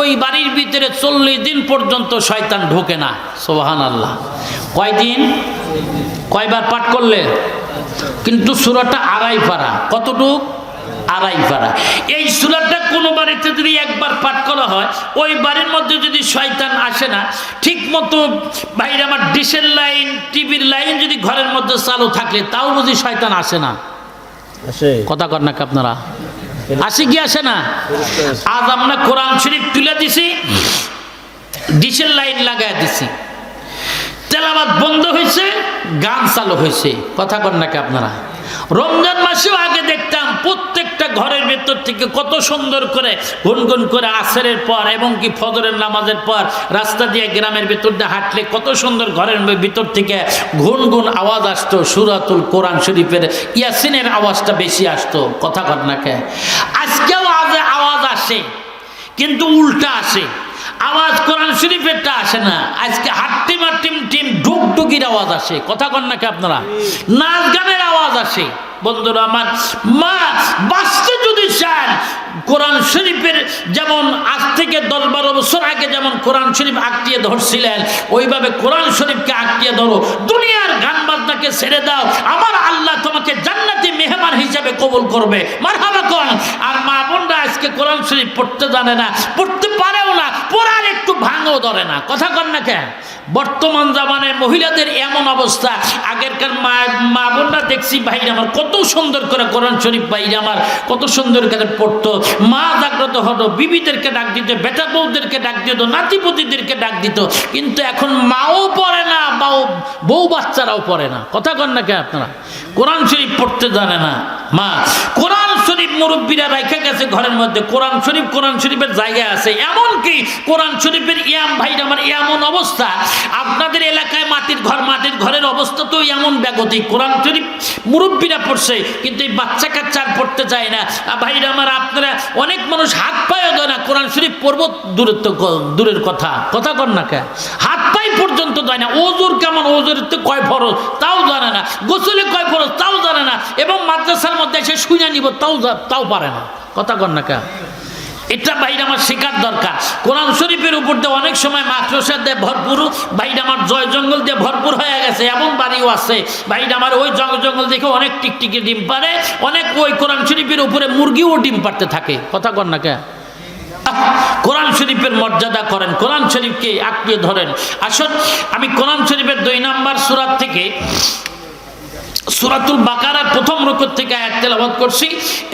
ওই বাড়ির ভিতরে চল্লিশ দিন পর্যন্ত শয়তান ঢোকে না। সোহান আল্লাহ কয়দিন? কয়বার পাঠ করলে? কিন্তু সুরাটা আড়াই পারা। কতটুক? আড়াই পারা। এই সুরাটা কোনো বাড়িতে যদি একবার পাঠ করা হয় ওই বাড়ির মধ্যে যদি শয়তান আসে না ঠিক মতো বাইরে আমার ডিশের লাইন টিভির লাইন যদি ঘরের মধ্যে চালু থাকলে তাও বুঝি শয়তান আসে না। কথা কর নাকি আপনারা? আসে কি আসে না? আজ আমরা কোরআন শরীফ তুলে দিছি, ডিশের লাইট লাগাই দিছি। তেলাবাদ বন্ধ হয়েছে, গান চালু হয়েছে। কথা কন নাকি আপনারা? রমজান মাসেও আগে দেখতাম প্রত্যেকটা ঘরের ভেতর থেকে কত সুন্দর করে গুনগুন করে আসরের পর এবং কি ফজরের নামাজের পর রাস্তা দিয়ে গ্রামের ভেতর দিয়ে হাঁটলে কত সুন্দর ঘরের ভিতর থেকে গুনগুন আওয়াজ আসতো, সুরাতুল কোরআন শরীফের ইয়াসিনের আওয়াজটা বেশি আসতো। কথা কর নাকে আজকেও আজ আওয়াজ আসে, কিন্তু উল্টা আসে। আওয়াজ কোরআন শরীফেরটা আসে না। আজকে ডুক ডুকির আওয়াজ আসে। কথা কন নাকি আপনারা? নাচ গানের আওয়াজ আসে। বন্ধুরা আমার, মা বাঁচতে যদি চান, কোরআন শরীফের যেমন আজ থেকে দশ বারো বছর আগে যেমন কোরআন শরীফ আঁকটিয়ে ধরছিলেন, ওইভাবে কোরআন শরীফকে আঁকটিয়ে ধরো। দুনিয়ার গান বাজনাকে ছেড়ে দাও। আমার আল্লাহ তোমাকে জান্নাতি মেহমান হিসাবে কবুল করবে। মারহাবা কন। আর মা বোনরা আজকে কোরআন শরীফ পড়তে জানে না, পড়তে পারেও না, পড়ার একটু ভাঙও ধরে না। কথা কন না কেন? বর্তমান জামানের মহিলাদের এমন অবস্থা। আগেরকার মা মা বোনরা দেখছি ভাইরা আমার কত সুন্দর করে কোরআন শরীফ ভাইরা আমার কত সুন্দর করে পড়তো। মা জাগ্রত হতো, বিবিদেরকে ডাক দিত, বেটা বউদেরকে ডাক দিত, নাতিপতিদেরকে ডাক দিত। কিন্তু এখন মাও পড়ে না, বাও, বউ বাচ্চারাও পড়ে না। কথা কন না কে আপনারা? কোরআন শরীফ পড়তে জানে না। মা, কোরআন শরীফ মুরব্বীরা রেখে গেছে ঘরের মধ্যে। কোরআন শরীফ, কোরআন শরীফের জায়গায় আছে। এমনকি কোরআন শরীফের ইয়াম ভাইরা আমার, এমন অবস্থা। আপনাদের এলাকায় মাটির ঘর, মাটির ঘরের অবস্থা তো এমন ব্যাগতিক কোরআন শরীফ মুরব্বীরা পড়ছে, কিন্তু এই বাচ্চা কাচ্চা আর পড়তে চায় না। ভাইরা আমার, আপনারা অনেক মানুষ হাত পায়ে দেয় না। কোরআন শরীফ পড়ব দূরের তো দূরের কথা। কথা কর না কে? হাত পর্যন্ত দেয় না। ওজুর কেমন? ওজুর তো কয় ফরজ? তাও জানে না। গোসলে কয় ফরজ? তাও জানে না। এবং মাদ্রাসার মধ্যে এসে শুনে নিব তাও তাও পারে না। কথা কর না কে এটা বাইরে আমার শেখার দরকার। কোরআন শরীফের উপর দিয়ে অনেক সময় মাদ্রাসা দিয়ে ভরপুর বাইরে আমার জয় জঙ্গল দিয়ে ভরপুর হয়ে গেছে এমন বাড়িও আছে। বাইরে আমার ওই জঙ্গল জঙ্গল দেখে অনেক টিকটিকি ডিম পারে অনেক ওই কোরআন শরীফের উপরে মুরগিও ডিম পারতে থাকে। কথা কর না কে আহ, কোরআন শরীফের মর্যাদা করেন। কোরআন শরীফকে আঁকড়িয়ে ধরেন। আসুন, আমি কোরআন শরীফের দুই নাম্বার সুরাত থেকে সুরাতুল বাকারার প্রথম রুকুর থেকে আয়াত তেলাওয়াত করছি।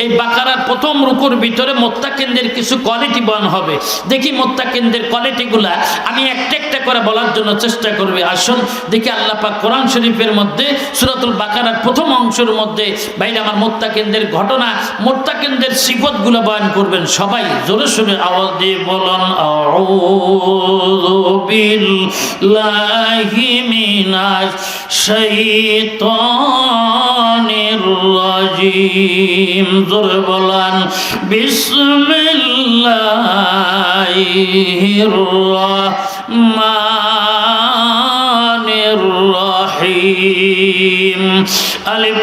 এই বাকারার প্রথম রুকুর ভিতরে মোত্তাকিনদের কিছু কোয়ালিটি বয়ান হবে। দেখি মোত্তাকিনদের কোয়ালিটিগুলা আমি একটা একটা করে বলার জন্য চেষ্টা করবে। আসুন, দেখি আল্লাহ পাক কোরআন শরীফের মধ্যে, সুরাতুল বাকারার প্রথম অংশের মধ্যে বাইরে আমার মোত্তাকিনদের ঘটনা, মোত্তাকিনদের সিফতগুলো বয়ান করবেন। সবাই জোরে সোরে আওয়াজ দিয়ে বলুন, আউযু বিল্লাহি মিনাশ শাইতানির রাজিম। জোরে বলেন, বিসমিল্লাহির রহমানির রহিম। আলিফ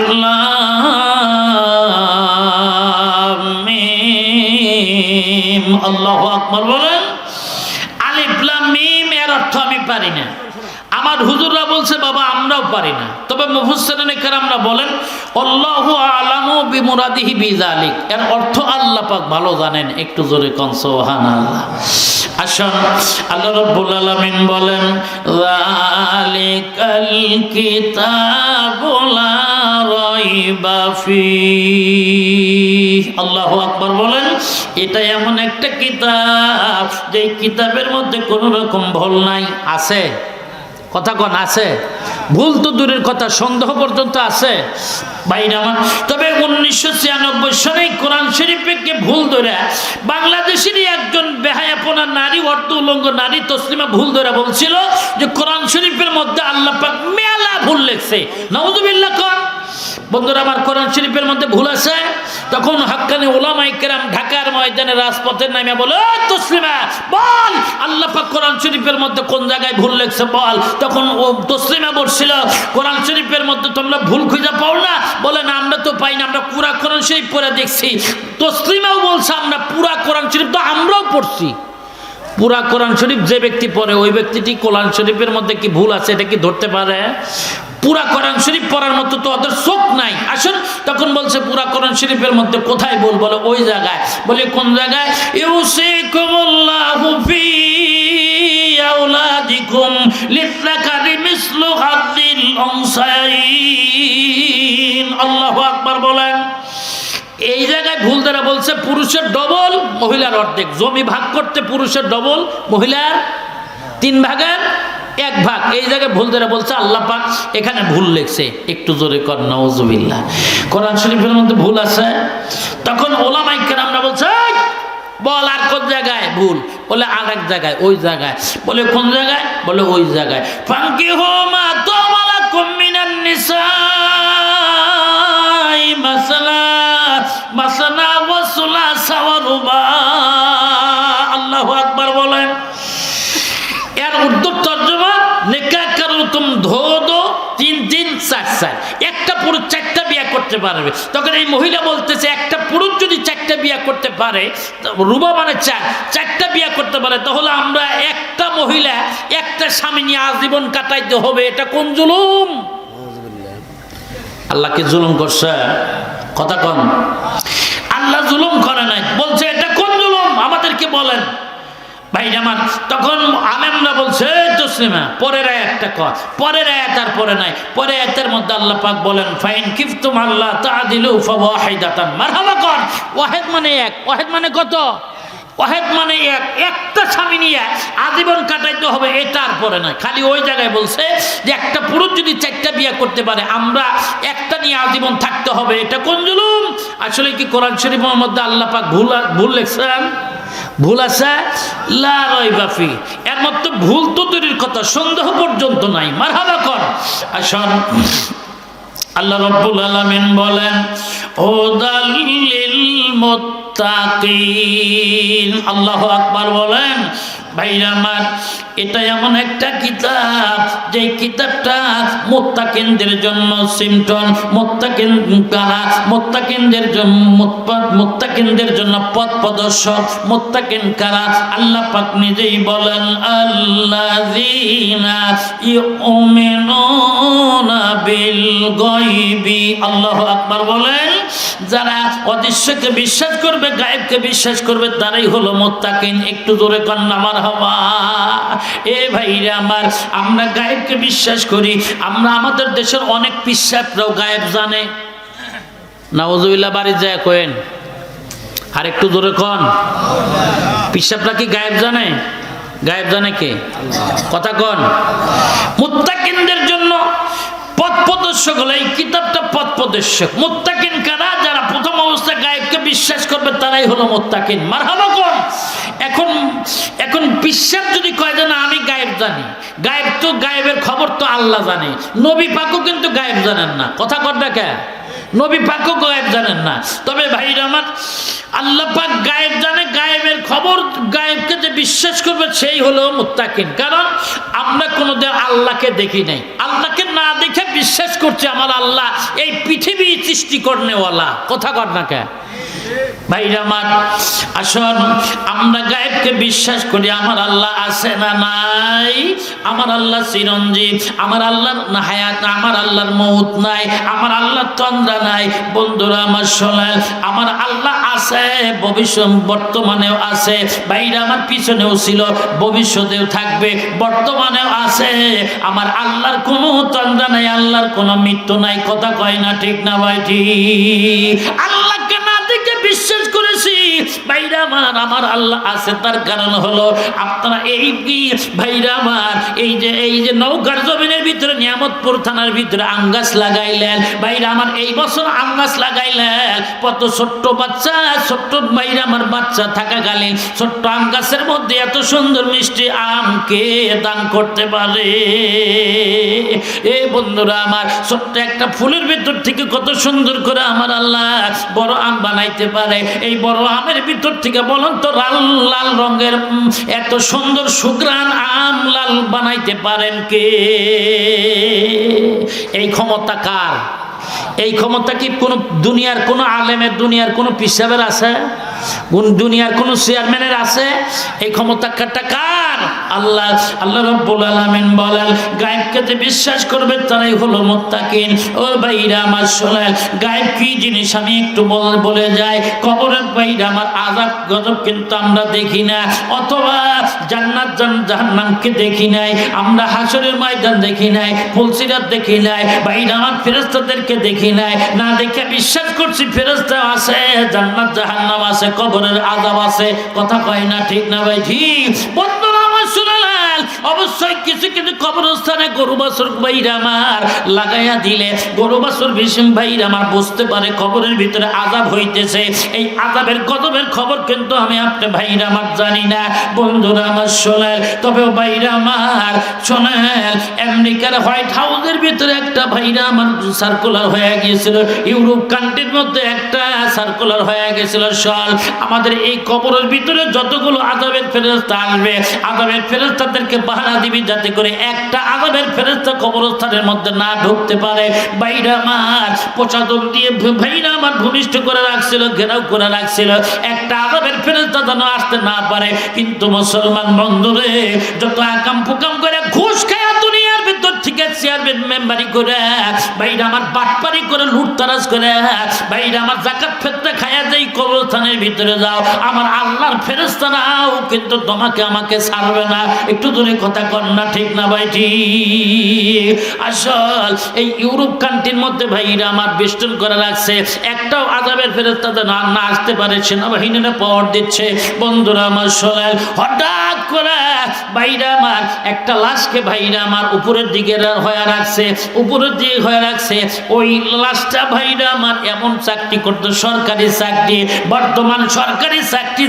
বলেন, আলিফ মিম এর অর্থ আমি পারি না। আমার হুজুররা বলছে, বাবা, আমরাও পারি না। তবে মুফসসারিনে কেরামরা বলেন, আল্লাহু আলামু বিমুরাদিহি বিযালিক এর অর্থ আল্লাহ পাক ভালো জানেন, একটু জোরে কনসোহান সুবহানাল্লাহ। আসুন, আল্লাহ রাব্বুল আলামিন বলেন, যালিকাল কিতাবু লা রাইবা ফীহ। আল্লাহু আকবার বলেন, এটা এমন একটা কিতাব যে কিতাবের মধ্যে কোনো রকম ভুল নাই, আছে? কথা কন, আছে? ভুল তো দূরের কথা, সন্দেহ পর্যন্ত আছে? তবে উনিশশো ছিয়ানব্বই সালে কোরআন শরীফকে ভুল ধরে। বাংলাদেশেরই একজন বেহায়াপনা নারী, অর্থ উলঙ্গ নারী তসলিমা ভুল ধরে বলছিল যে কোরআন শরীফের মধ্যে আল্লাহ পাক মেলা ভুল লেখছে। নবদুবিল্লা কন। বন্ধুরা, আমার কোরআন শরীফের মধ্যে ভুল আছে। তখন হাক্কানি ওলামাই কেরাম ঢাকার ময়দানে রাজপথের নামে বলে "ও তসলিমা, বল! আল্লাহ পাক কোরআন শরীফের মধ্যে কোন জায়গায় ভুল লেখছে বল? তখন ও তসলিমা বলছিল, কোরআন শরীফের মধ্যে তোমরা ভুল খুঁজে পাও না? বলে, না, আমরা তো পাই না, আমরা পুরা কোরআন শরীফ পড়ে দেখছি। তসলিমাও বলছে, আমরা পুরা কোরআন শরীফ তো আমরাও পড়ছি। পুরা কোরআন শরীফ যে ব্যক্তি পড়ে, ওই ব্যক্তিটি কোরআন শরীফের মধ্যে কি ভুল আছে, এটা কি ধরতে পারে? পুরা কোরআন শরীফ পড়ার মতো তো ওদের চোখ নাই। আসুন, তখন বলছে, পুরা কোরআন শরীফের মধ্যে কোথায় বল বলে, ওই জায়গায়। বলে, কোন জায়গায়? ইউসিকুমুল্লাহু ফি আকবার বলেন। এই জায়গায় ভুল দ্বারা বলছে, পুরুষের ডবল, মহিলার অর্ধেক। জমি ভাগ করতে পুরুষের ডবল, মহিলার তিন ভাগের এক ভাগ। এই জায়গায় ভুল দ্বারা বলছে, আল্লাহ পাক এখানে ভুল লেখছে। একটু জোরে কর নওয়াজুবিল্লাহ কোরআন শরীফের মধ্যে ভুল আছে। তখন ওলামাইকের আমরা বলছে বল আর কোন জায়গায় ভুল? বলে আর এক জায়গায়, ওই জায়গায়। বলে, কোন জায়গায়? বলে, ওই জায়গায়। ফাঙ্কি হো মা তোমালা কুমিনান নিসাই, মাসালা মাসানা ওয়াসুলা সাওয়ারুবা আল্লাহু আকবার বলেন এর উর্দু তর্জমা নেকা কারও তুম ধো দো তিন তিন চার চার একটা পুরুষ চারটা বিয়ে করতে পারবে। তখন এই মহিলা বলতেছে, একটা পুরুষ যদি চারটা বিয়ে করতে পারে রুবা মানে চার, চারটা বিয়ে করতে পারে, তাহলে আমরা একটা মহিলা, একটা স্বামী নিয়ে আজীবন কাটাইতে হবে। এটা কোন জুলুম? আল্লাহকে জুলুম করছে? কথা কম আল্লাহ জুলুম করে নাই। বলছে, এটা কোন জুলুম? আমাদেরকে বলেন। ভাই তখন বলছে, "এই তসলিমা পরের আয়াতটা কর, পরের আর পরে নাই। পরে বলেন, ফাইন মারহাবা কর। মানে এক মানে মানে এক, একটা স্বামী নিয়ে আজীবন কাটাইতে হবে, এটা আর পরে নয় খালি ওই জায়গায় বলছে যে একটা পুরুষ যদি চারটা বিয়ে করতে পারে, আমরা একটা নিয়ে আজীবন থাকতে হবে, এটা কোন জুলুম? আসলে কি কোরআন শরীফের মধ্যে আল্লাহ পাক ভুল ভুল লেখছেন? ভুল আছে? লা রয়বাফি এর মধ্যে ভুল তো তৈরির কথা, সন্দেহ পর্যন্ত নাই। মারহাবা কর। আসন আল্লাহ রব্বুল আলামিন বলেন হুদাল্লিল মুত্তাকিন। আল্লাহ আকবার বলেন ভাইরা আমার, এটা এমন একটা কিতাব যে কিতাবটা মোত্তাকিনদের জন্য সিমটন মোত্তাকিন কারা, মোত্তাকিনদের জন্য মোত্তাকিনদের জন্য পথ প্রদর্শক, মোত্তাকিন কারা, আল্লাহ পাক নিজেই বলেন, আল্লাযীনা ইউমিনুনা বিল গায়বি। আল্লাহু আকবার বলেন যারা অদৃশ্যকে বিশ্বাস করবে, গায়েবকে বিশ্বাস করবে, তারাই হলো মোত্তাকিন। একটু জোরে কন্যা আমার হওয়া। এ ভাইরা আমার, আমরা গায়েবকে বিশ্বাস করি, আমরা আমাদের দেশের অনেক পিসাবরাও গায়েব জানে। নওয়াজুবিল্লাহ বাড়ি যায় কোয়েন। আর একটু জোরে কন। পিসাবরা কি গায়েব জানে? গায়েব জানে কে? কথা কন। মুত্তাকিনদের জন্য পথ প্রদর্শক হলো এই কিতাবটা পথ প্রদর্শক মুত্তাকিন কারা? যারা প্রথম অবস্থায় গায়েবকে বিশ্বাস করবে, তারাই হলো মুত্তাকিন। মারহাবা কোন? এখন এখন বিশ্বাস যদি কয় যে, না, আমি গায়েব জানি। গায়েব তো, গায়েবের খবর তো আল্লাহ জানে। নবী পাকও কিন্তু গায়েব জানেন না। কথা কর দেখে। নবী পাকও গায়েব জানেন না। তবে ভাইরা আমার, আল্লাহ পাক গায়েব জানে, গায়েবের খবর গায়েবকে যে বিশ্বাস করবে, সেই হলো মুত্তাকিন। কারণ আমরা কোনোদিন আল্লাহকে দেখি নাই। আল্লাহকে না দেখে বিশ্বাস করছে আমার আল্লাহ এই পৃথিবী সৃষ্টি করনেওয়ালা। কথা কর না কে? আল্লাহ আল্লাহ আল্লাহ ভবিষ্যৎ বর্তমানেও আছে। বাইরে আমার পিছনেও ছিল, ভবিষ্যতেও থাকবে, বর্তমানেও আছে। আমার আল্লাহর কোনো তন্দ্রা নাই, আল্লাহর কোনো মৃত্যু নাই, কথা কয় না ঠিক না ভাই, ঠিক। আল্লাহকে ভাইরা আমার আল্লাহ আছে, তার কারণ হলো আপনারা এই এই যে এই যে নৌকার জমিনের ভিতরে, নিয়ামতপুর থানার ভিতরে লাগাইলেন আমার এই বছর লাগাইলেন, কত ছোট্ট বাচ্চা ছোট্ট বাচ্চা থাকাকালীন, ছোট্ট মধ্যে এত সুন্দর মিষ্টি আম কে দান করতে পারে? এ বন্ধুরা আমার, ছোট্ট একটা ফুলের ভিতর থেকে কত সুন্দর করে আমার আল্লাহ বড় আম বানাইতে পারে। এই বড় আমের ভিতর থেকে বলুন তো, লাল লাল রঙের এত সুন্দর সুগ্রান আম লাল বানাইতে পারেন কে? এই ক্ষমতা কার? এই ক্ষমতা কি কোনো দুনিয়ার কোনো আলেমের, দুনিয়ার কোনো পিসাবের আছে? কোন দুনিয়ার কোনো চেয়ারম্যানের আছে? এই ক্ষমতা কার? আল্লাহ আল্লাহ রব্বুল আলামিন বলেন গায়েবকে যে বিশ্বাস করবে তারাই হলো মুত্তাকিন। ও ভাইরা আমার শোনেন, গায়েব কি জিনিস আমি একটু বল যাই। কবরের ভাইরা আমার আজাব গজব কিন্তু আমরা দেখি না, অথবা জান্নাত জাহান্নামকে দেখি নাই, আমরা হাসরের ময়দান দেখি নাই, ফুলসিরাত দেখি নাই, ভাইরা আমার ফেরেস্তাদেরকে দেখি নাই। না দেখে বিশ্বাস করছি ফেরেস্তা আছে, জান্নাত জাহান্নাম আছে, কবরের আজাব আছে। কথা কয় না ঠিক না ভাই? ঠিক। শুনলেন অবশ্যই কিছু কিছু কবরস্থানে গরু বাছুর ভাইরা আমার লাগাইয়া দিলে, গরু বাছুর ভীষণ ভাইরা আমার বুঝতে পারে কবরের ভিতরে আজাব হইতেছে। এই আজাবের গজবের খবর কিন্তু আমি আপনি ভাইরা আমার জানি না। বন্ধুরা আমার শোনেন, তবে ভাইরা আমার শোনেন আমেরিকার হোয়াইট হাউসের ভিতরে একটা ভাইরা আমার সার্কুলার হয়ে গিয়েছিল, ইউরোপ কান্ট্রির মধ্যে একটা সার্কুলার হয়ে গেছিল সল আমাদের এই কবরের ভিতরে যতগুলো আজাবের ফেরস্তা আসবে আজাবের ফেরস্তাদেরকে পাহারা দিবি যাতে করে একটা আগামের ফেরস্তা কবরস্থানের মধ্যে না ঢুকতে পারে। বাইরা মার প্রসাদন দিয়ে ভাইরা আমার ভূমিষ্ঠ করে রাখছিল, ঘেরাও করে রাখছিল। একটা আগামের ফেরেস্তা যেন আসতে না পারে। কিন্তু মুসলমান বন্ধুরে, যত আকাম ফুকাম করে ঘুষ খায় চেয়ারম্যান মেম্বারি করে, বাইরে আমার বাটপারি করে লুটতারাজ করে, বাইরে আমার জাকাত ফেরতে খায়া যাই কবরস্থানের ভিতরে যাও। আমার আল্লাহর কিন্তু তোমাকে আমাকে ছাড়বে না। একটু দূরে কথা কর না, ঠিক না ভাই? ঠিক আসল, এই ইউরোপ কান্ট্রির মধ্যে ভাইরা আমার করে রাখছে। একটাও আজাবের না না আসতে পারে, সেনাবাহিনীরা পাওয়ার দিচ্ছে। বন্ধুরা আমার শোনেন হঠাৎ করে বাইরে আমার একটা লাশকে ভাইরা আমার উপরের দিকে হয়ে রাখছে উপরের দিকে হয়ে রাখছে ওই লাস্টা ভাইরা আমার এমন চাকরি করতো, সরকারি চাকরি, বর্তমান সরকারি চাকরি